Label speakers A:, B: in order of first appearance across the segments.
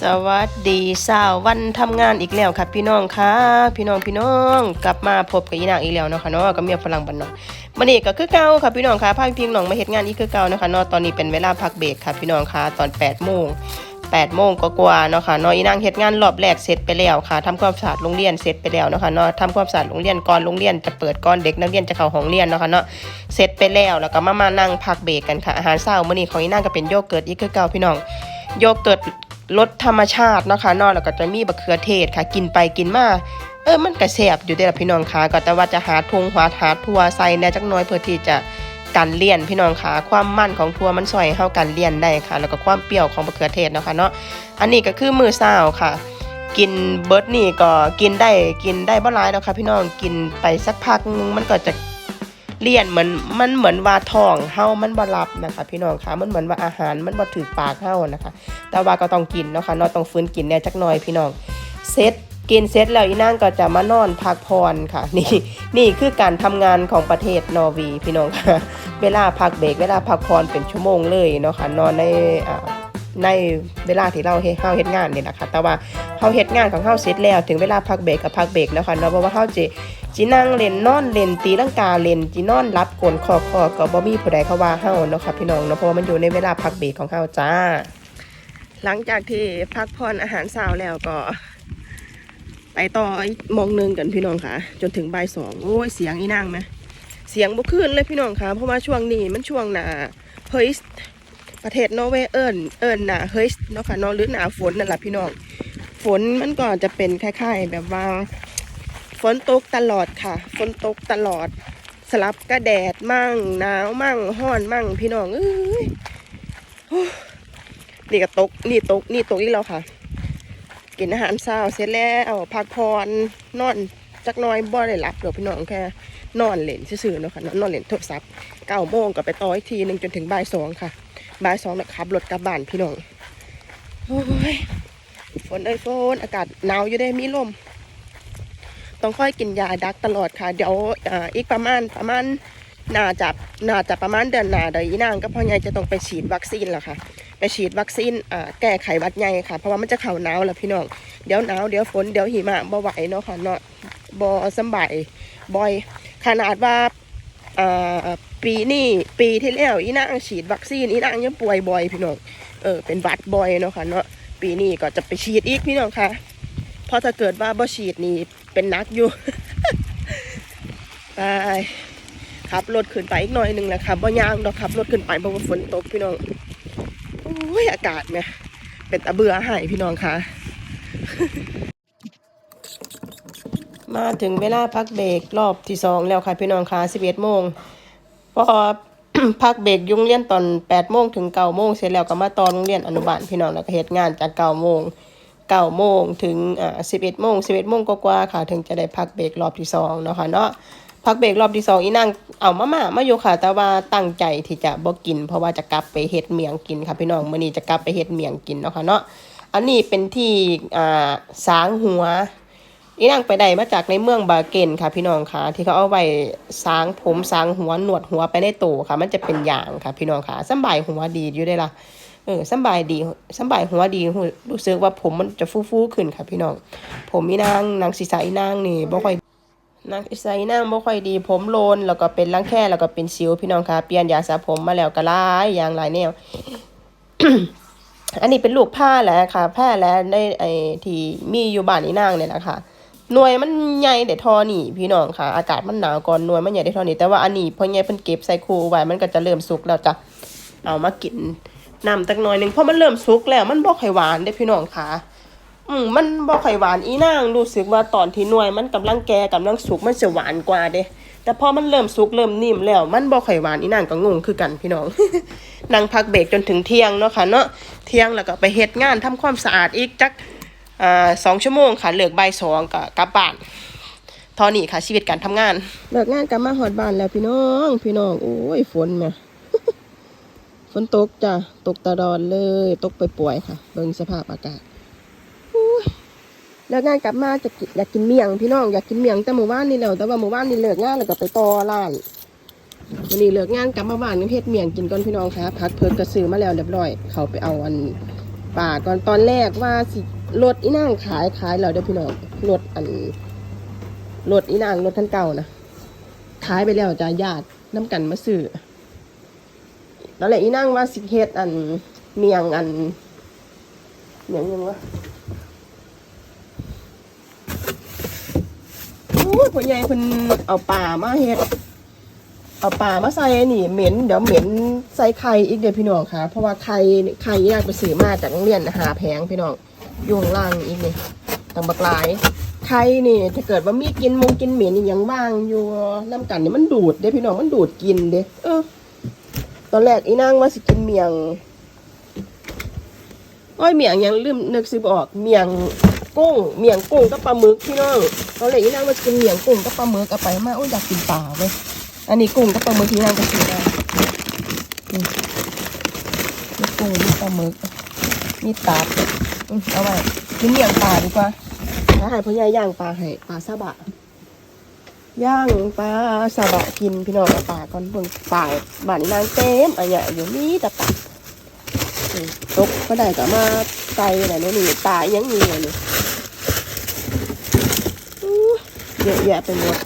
A: สวัสดีสาววันทำงานอีกแล้วค่ะพี่น้องค่ะ พี่น้องพี่น้องกลับมาพบกับอีนางอีกแล้วเนาะค่ะเนาะกับเมียฝรั่งบ้านเนาะมันนี่ก็คือเก่าค่ะพี่น้องค่ะพาพี่น้องมาเฮ็ดงานอีกคือเก่านะคะเนาะตอนนี้เป็นเวลาพักเบรกค่ะพี่น้องค่ะตอน8โมง8โมงก็กว่าเนาะค่ะเนาะอีนางเฮ็ดงานรอบแรกเสร็จไปแล้วค่ะทำความสะอาดโรงเรียนเสร็จไปแล้วเนาะค่ะเนาะทำความสะอาดโรงเรียนก่อนโรงเรียนจะเปิดก่อนเด็กนักเรียนจะเข้าห้องเรียนเนาะค่ะเนาะเสร็จไปแล้วแล้วก็มามานั่งพักเบรกกันค่ะอาหารเช้ามื้อนี้ของอีนางก็เป็นโยเกิร์ตอีกคือเก่าพี่น้องโยเกิร์ต รสธรรมชาติเนาะค่ะนอกแล้วก็จะมีบะเขือเทศค่ะ กินไปกินมาเออมันก็แซ่บอยู่เด้ละพี่น้องค่ะก็แต่ว่าจะหาทงหาหาทัวใส่แน่จักน้อยเพื่อที่จะกันเลี่ยนพี่น้องค่ะ ความมันของทัวมันซอยให้ากันเลี่ยนได้ค่ะ แล้วก็ความเปรี้ยวของบะเขือเทศเนาะค่ะเนาะอันนี้ก็คือมือเช้าค่ะ กินเบิร์ดนี่ก็กินได้กินได้บ่หลายแล้วค่ะพี่น้องกินไปสักพักมันก็จะ เลี่ยนเหมือนมันเหมือนว่าท้องเฮามันบ่รับนะคะ พี่น้องคะมันเหมือนว่าอาหารมันบ่ถูกปากเฮานะคะ แต่ว่าก็ต้องกินเนาะค่ะเนาะต้องฟื้นกินแน่จักหน่อยพี่น้องเสร็จกินเสร็จแล้วอีนางก็จะมานอนพักผ่อนค่ะ นี่นี่คือการทำงานของประเทศนอร์วีพี่น้องค่ะเวลาพักเบรกเวลาพักผ่อนเป็นชั่วโมงเลยเนาะค่ะนอนในในเวลาที่เราเฮ็ดเฮาเฮ็ดงานนี่แหละค่ะแต่ว่าเฮาเฮ็ดงานของเฮาเสร็จแล้วถึงเวลาพักเบรกก็พักเบรกแล้วค่ะเนาะเพราะว่าเฮาจะ จีนั่งเล่นนอนเล่นตีลังกาเล่นจีนอนรับกลนคอคอก็บ่มีผู้ใดเขาว่าเฮาเนาะค่ะพี่น้องเนาะเพราะว่ามันอยู่ในเวลาพักเบรกของเฮาจ้า หลังจากที่พักผ่อนอาหารเช้าแล้วก็ ไปต่ออีกโมงหนึงกันพี่น้องค่ะ จนถึงบ่ายสองโอ้ยเสียงอีนางไหมเสียงบ่ขึ้นเลยพี่น้องค่ะเพราะว่าช่วงนี้มันช่วงหนาเฮ้ยประเทศนอร์เวย์เอิ้นเอิ้นหนาเฮ้ยเนาะค่ะนาะหรือหนาฝนนั่นแหละพี่น้อง ฝนมันก็จะเป็นคล้าย ๆ แบบว่า ฝนตกตลอดค่ะ ฝนตกตลอด สลับก็แดดมั่งหนาวมั่งห้อนมั่งพี่น้องเอ้ยนี่ก็ตก นี่ตก นี่ตกอีกแล้วค่ะ กินอาหารเช้าเสร็จแล้วพักผ่อนนอนจักน้อยบ่ได้หลับเดี๋ยวพี่น้องแค่นอนเล่นซื่อๆเนาะค่ะนอนเล่นโทรศัพท์เก้าโมงก็ไปต่ออีกทีหนึ่งจนถึงบ่ายสองค่ะบ่ายสองแล้วขับรถกลับบ้านพี่น้องโอ้ยฝนเอ้ยฝนอากาศหนาวอยู่ได้มีลม ต้องค่อยกินยาดักตลอดค่ะ เดี๋ยวอ,อีกประมาณประมาณน่าจะน่าจะประมาณเดือนหน้าเดี๋ยวอีนางก็พ่อใหญ่จะต้องไปฉีดวัคซีนแล้วค่ะ ไปฉีดวัคซีนอ่าแก้ไขวัดใหญ่ค่ะ เพราะว่ามันจะเข่าหนาวแล้วพี่น้องเดี๋ยวหนาวเดี๋ยวฝนเดี๋ยวหิมะบ่ไหวเนาะค่ะเนาะบ่สบายบ่อย ขนาดว่าอ่าปีนี้ปีที่แล้วอีนางฉีดวัคซีนอีนางยังป่วยบ่อยพี่น้องเออเป็นวัดบ่อยเนาะค่ะเนาะปีนี้ก็จะไปฉีดอีกพี่น้องค่ะ เพราะถ้าเกิดว่าบ่ฉีดนี่เป็นนักอยู่ ไปขับรถขึ้นไปอีกหน่อยหนึ่งแหละค่ะบ่ย่างดอกขับรถขึ้นไปเพราะว่าฝนตกพี่น้องโอ้ยอากาศเนี่ยเป็นตะเบื่อหายพี่น้องค่ะ มาถึงเวลาพักเบรกรอบที่สองแล้วค่ะพี่น้องค่ะสิบเอ็ดโมงพอพักเบรกยุ่งเรียนตอนแปดโมงถึงเก้าโมงเสร็จแล้วก็มาตอนโรงเรียนอนุบาลพี่น้องแล้วก็เหตุงานจากเก้าโมง เก้าโมงถึงอ่าสิบเอ็ดโมงสิบเอ็ดโมงกว่าๆค่ะ ถึงจะได้พักเบรกรอบที่สองเนาะค่ะเนาะพักเบรกรอบที่สองอีนางเอามาม่ามาอยู่ค่ะ แต่ว่าตั้งใจที่จะบ่กิน เพราะว่าจะกลับไปเฮ็ดเมียงกินค่ะพี่น้องมื้อนี้จะกลับไปเฮ็ดเมียงกินเนาะค่ะเนาะอันนี้เป็นที่อ่าสางหัวอีนางไปได้มาจากในเมืองบาเกนค่ะพี่น้องค่ะ ที่เขาเอาไว้สางผมสางหัวหนวดหัวไปในโตค่ะ มันจะเป็นอย่างค่ะพี่น้องค่ะสบายหัวดีอยู่ได้ละ เออสบายดีสบายหัวดีหูรู้สึกว่าผมมันจะฟูๆขึ้นค่ะพี่น้อง ผมอีนางนางศีรษะอีนางนี่บ่ค่อยนางศีรษะอีนางบ่ค่อยดี ผมโลนแล้วก็เป็นรังแคแล้วก็เป็นสิวพี่น้องค่ะเปลี่ยนยาสระผมมาแล้วก็หลายอย่างหลายแนวอันนี้เป็นลูกผ้าแหละค่ะผ้าแล้วได้ไอ้ที่มีอยู่บ้านอีนางเนี่ยนะคะหน่วยมันใหญ่แต่ทอนี่พี่น้องค่ะ อากาศมันหนาวก่อนหน่วยมันใหญ่ได้ทอนี่แต่ว่าอันนี้พอใหญ่เพิ่นเก็บใส่คูไว้มันก็จะเริ่มสุกแล้วจ้ะเอามากิน น้ำตักหน่อยหนึ่งเพราะมันเริ่มสุกแล้วมันบ่ค่อยหวานเด้พี่น้องค่ะ อืมมันบ่ค่อยหวานอีนางรู้สึกว่าตอนที่หน่วยมันกำลังแก่กำลังสุกมันจะหวานกว่าเด้ แต่พอมันเริ่มสุกเริ่มนิ่มแล้ว มันบ่ค่อยหวานอีนางก็งงคือกันพี่น้องนั่งพักเบรกจนถึงเที่ยงเนาะค่ะเนาะเที่ยงแล้วก็ไปเฮ็ดงานทำความสะอาดอีกจักอ่าสองชั่วโมงค่ะเลิกบ่ายสองก็กลับบ้านทอนี่ค่ะชีวิตการทำงานเลิกงานกลับมาหอดบ้านแล้วพี่น้อง พี่น้องโอ้ยฝนแม่ ฝนตกจ้ะ ตกตลอดเลย ตกไปป่วยค่ะ เบิ่งสภาพอากาศโอ้ยเลิกงานกลับมาจะกินอยากกินเมี่ยงพี่น้องอยากกินเมี่ยงแต่หมู่บ้านนี่แล้วแต่ว่าหมู่บ้านนี่เลิกงานแล้วก็ไปต่อร้านวันนี้เลิกงานกลับมาบ้านก็เฮ็ดเมี่ยงกินก่อนพี่น้องค่ะพักเพิ่นกระซื้อมาแล้วเรียบร้อย เขาไปเอาอันป่าก่อนตอนแรกว่าสิรถอีนางขายขายแล้วเด้อพี่น้องรถอันรถอีนางรถคันเก่านะขายไปแล้วจ้าญาติน้ำกันมาซื้อ ตอนแรกอีนางว่าสิเฮ็ดอันเมียงอันเมียงยังวะโอ้ยพ่อใหญ่เพิ่นเอาป่ามาเฮ็ด เอาป่ามาใส่นี่เหม็น เดี๋ยวเหม็นใส่ไข่อีกเดี๋ยวพี่น้องค่ะ เพราะว่าไข่ไข่ยากไปซื้อมาจากโรงเรียนหาแพงพี่น้องอยู่งล่างอีกนี่ต่างบักหลายไข่นี่ถ้าเกิดว่ามีกินมงกินเหม็นอย่างบ้างอยู่น้ำกันนี่มันดูดเด้พี่น้องมันดูดกินเด้เออ ตอนแรกอีนางว่าสิกินเมียงอ้อยเมียงยังลืมนึกซื้อบอกเมียงกุ้งเมียงกุ้งกับปลาหมึกพี่น้องตอนแรกอีนางว่าสิกินเมียงกุ้งกับปลาหมึกเอาไปมาโอ้ยอยากกินปลาเว้ยอันนี้กุ้งกับปลาหมึกที่นั่งก็ซื้อได้มีกุ้งมีปลาหมึกมีตับเอาไว้กินเมียงปลาดีกว่าถ้าให้พ่อใหญ่ย่างปลาให้ปลาซาบะ ย่างปลาซาบะกินพี่น้องปลาก่อนเบิ่งปลาบ้านนี้นางเต็มอันเนี้ยอยู่นี่แต่ปลาตกก็ได้ก็มาใส่อะไรนี่ยนี่ปลายังมีเลยเยอะแยะไปหมด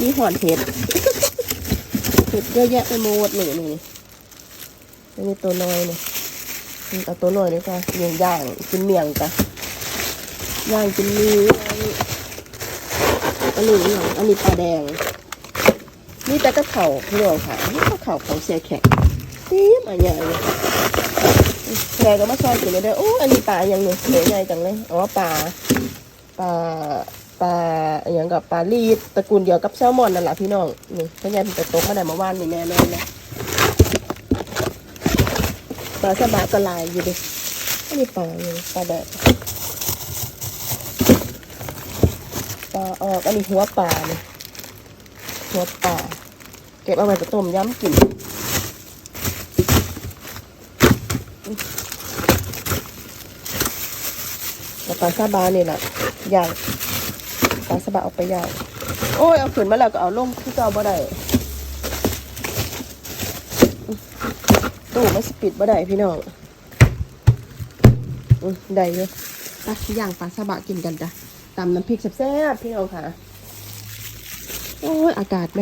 A: มีหอนเห็ดเห็ดเยอะแยะไปหมดนี่นี่นี่นี่ตัวน้อยนี่นี่เอาตัวน้อยเลยค่ะย่างย่างกินเมี่ยงจ้ะย่างกินนี้ อันนี้อหย่างอันนี้ปลาแดง นี่แต่ก็เข่าพี่น้องค่ะนี่ก็เข่าของเสียแขกตีมอะไรอย่างเงี้ยแขกก็มาซอยกินเลยเด้อโอ้อันนี้ปลาอย่างหนึ่งเหนื่อยใหญ่จังเลยอ๋อปลาปลาปลาอย่างกับปลาลีดตระกูลเดียวกับแซลมอนนั่นแหละพี่น้องนี่พ่อใหญ่เป็นตะตกมาได้เมื่อวานนี่แน่นอนนะปลาสบะก็ลายอยู่ดิอันนี้ปลาอย่างปลาแดด ปลาออก อันนี้หัวปลาเนี่ยหัวปลาเก็บเอาไว้ไปต้มย้ำกินแล้วปลาซาบาเนี่ยแหละย่างปลาซาบาเอาไปย่างโอ้ย เอาขึ้นมาแล้วก็เอาลงที่เจ้าบ่ได้ตู้มันสปิดบ่ได้พี่น้องอืมได้เลยอะปลาย่างปลาซาบะกินกันจ้ะ ตำน้ำพริกแซ่บๆพี่น้องค่ะ โอ้ยอากาศไหม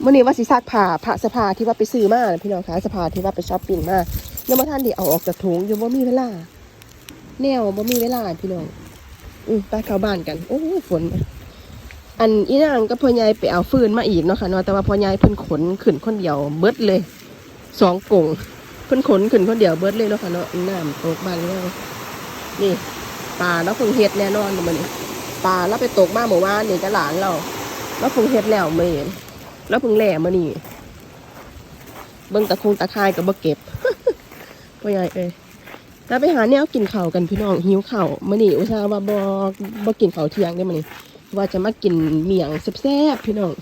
A: เมื่อนี้ว่าสิซักผ้าผ้าเสภาที่ว่าไปซื้อมาพี่น้องคะเสภาที่ว่าไปช้อปปิ้งมายังมาท่านไดีเอาออกจากถุงยังบ่มีเวลา แนวบ่มีเวลาพี่น้องอืมไปเข้าบ้านกัน โอ้ฝน อันอีนางก็พ่อใหญ่ไปเอาฟืนมาอีกเนาะค่ะเนาะแต่ว่าพ่อใหญ่เพิ่นขนขึ้นคนเดียวเบิดเลยสองกงเพิ่นขนขึ้นคนเดียวเบิดเลยเนาะค่ะเนาะน้ำตกบ้านแล้วนี่ ปลาแล้วคงเฮ็ดแน่นอนมันปลาแล้วไปตกมาเมื่อวานนี่กับหลานเราแล้วเพิ่งเฮ็ดแล้วมื้อแล้วเพิ่งแหล่มื้อนี้เบิ่งตะคงตะคายก็บ่เก็บพ่อใหญ่เอ้ยแล้วไปหาแนวกินเข้ากันพี่น้องหิวเข้ามื้อนี้อุตส่าห์ว่าบ่บ่กินข้าเที่ยงได้มื้อนี้ว่าจะมากินเมี่ยงแซ่บๆพี่น้อง